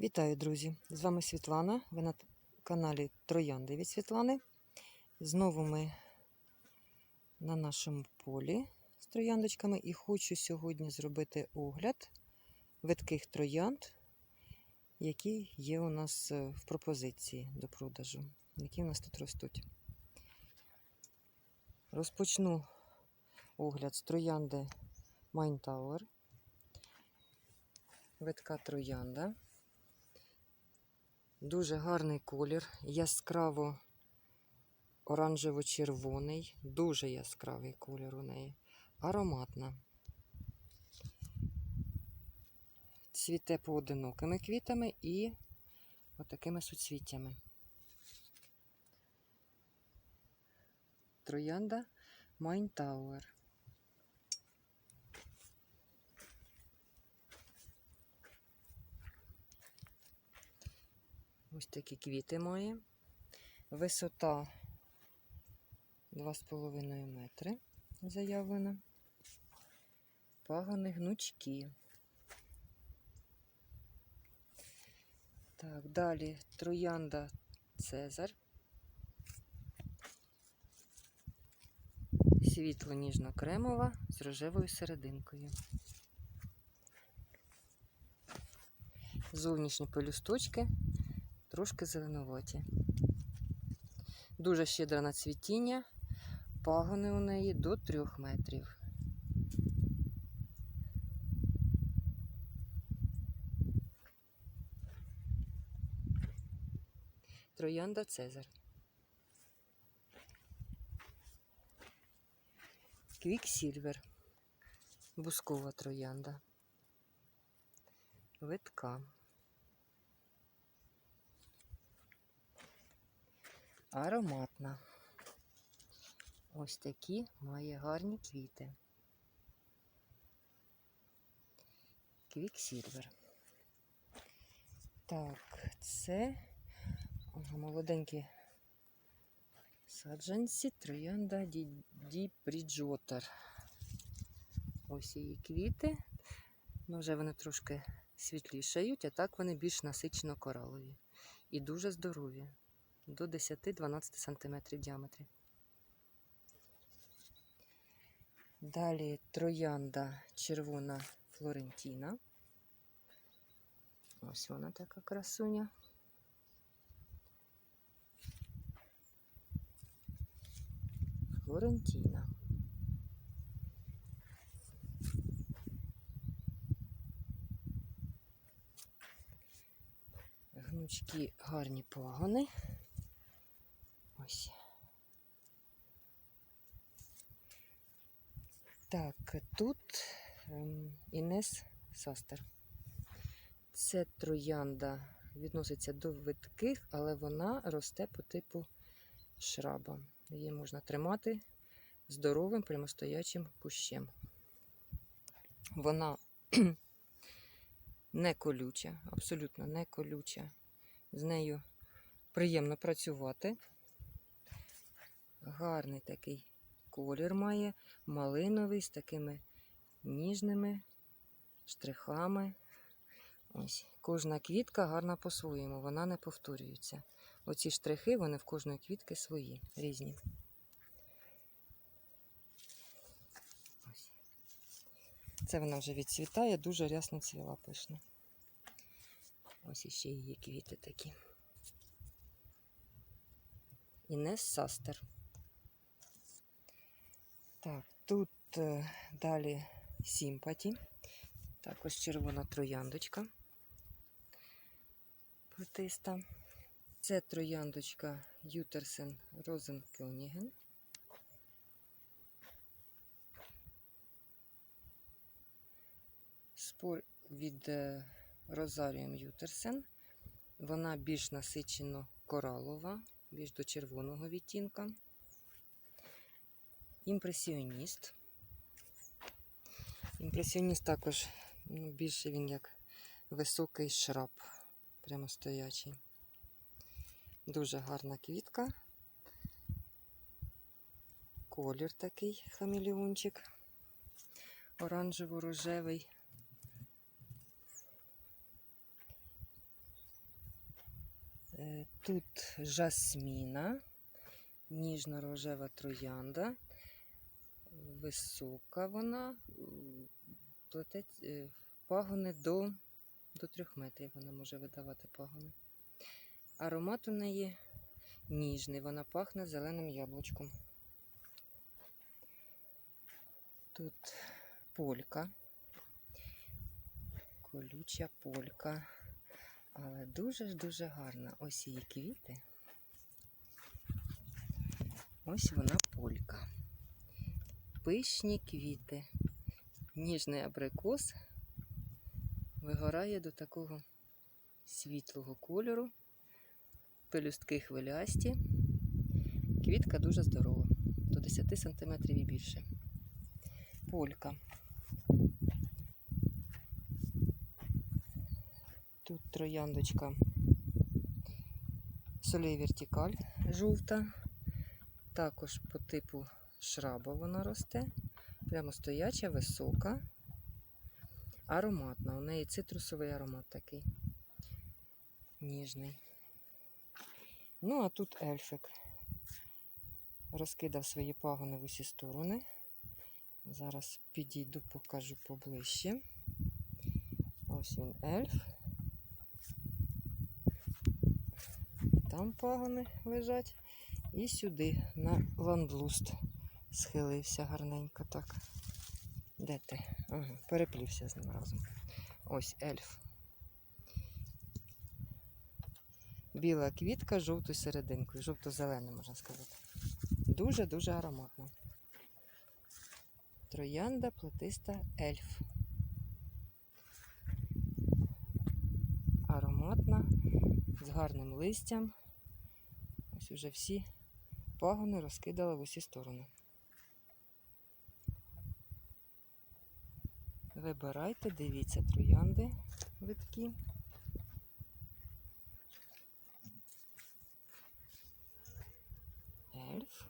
Вітаю, друзі! З вами Світлана. Ви на каналі Троянди від Світлани. Знову ми на нашому полі з трояндочками і хочу сьогодні зробити огляд видких троянд, які є у нас е, в пропозиції до продажу, які у нас тут ростуть. Розпочну огляд з троянди Майнтауер. Видка троянда. Дуже гарний колір, яскраво оранжево-червоний, дуже яскравий колір у неї, ароматна. Цвіте поодинокими квітами і отакими суцвіттями. Троянда Майнтауер. Ось такі квіти має. Висота 2,5 метри заявлена. Пагони гнучкі. Так, далі троянда Цезар. Світло ніжно-кремова з рожевою серединкою. Зовнішні пелюсточки трошки зеленуваті. Дуже щедра на цвітіння, пагони у неї до 3 метрів. Троянда Цезар. Квіксільвер. Бускова троянда. Витка. Ароматна. Ось такі має гарні квіти. Квіксільвер. Так, це молоденькі саджанці Троянда Ді, Ді Ось її квіти. Ну, вже вони трошки світлішають, а так вони більш насичено коралові і дуже здорові до 10-12 см діаметрі. Далі троянда червона Флорентіна. Ось вона така красуня. Флорентіна. Гнучкі гарні пагони. Ось. Так, тут ем, Інес Састер. Це троянда відноситься до видких, але вона росте по типу шраба. Її можна тримати здоровим прямостоячим кущем. Вона не колюча, абсолютно не колюча. З нею приємно працювати. Гарний такий колір має, малиновий з такими ніжними штрихами. Ось. Кожна квітка гарна по-своєму, вона не повторюється. Оці штрихи, вони в кожної квітки свої, різні. Ось. Це вона вже відцвітає, дуже рясно цвіла пишно. Ось іще її квіти такі. Інес Састер. Так, тут е, далі Сімпаті. Також червона трояндочка. Плетиста. Це трояндочка Ютерсен Розенкьоніген. Спор від Розаріум Ютерсен. Вона більш насичено коралова, більш до червоного відтінка. Імпресіоніст. Імпресіоніст також ну, більше він як високий шраб, прямо стоячий. Дуже гарна квітка. Колір такий хамелеончик. Оранжево-рожевий. Е, Тут жасміна, ніжно-рожева троянда. Висока вона, м, плетець, е, пагони до, до трьох метрів вона може видавати пагони. Аромат у неї ніжний, вона пахне зеленим яблучком. Тут полька, колюча полька, але дуже ж дуже гарна. Ось її квіти. Ось вона полька. Пишні квіти. Ніжний абрикос вигорає до такого світлого кольору, пелюстки хвилясті. Квітка дуже здорова, до 10 см і більше. Полька. Тут трояндочка солей вертикаль жовта. Також по типу шраба вона росте. Прямо стояча, висока, ароматна. У неї цитрусовий аромат такий ніжний. Ну, а тут ельфик розкидав свої пагони в усі сторони. Зараз підійду, покажу поближче. Ось він ельф. Там пагони лежать. І сюди на ландлуст схилився гарненько так. Де ти? Ага, переплівся з ним разом. Ось ельф. Біла квітка жовтою серединкою, жовто-зелена, можна сказати. Дуже-дуже ароматна. Троянда плетиста ельф. Ароматна, з гарним листям. Ось уже всі пагони розкидала в усі сторони. Вибирайте, дивіться троянди виткі. Ельф.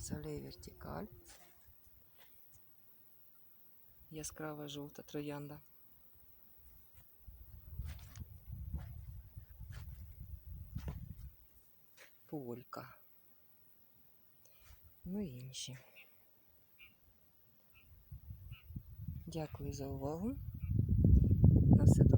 Солей вертикаль. Яскрава жовта троянда. Полька. Ну і інші. Дякую за увагу. На все.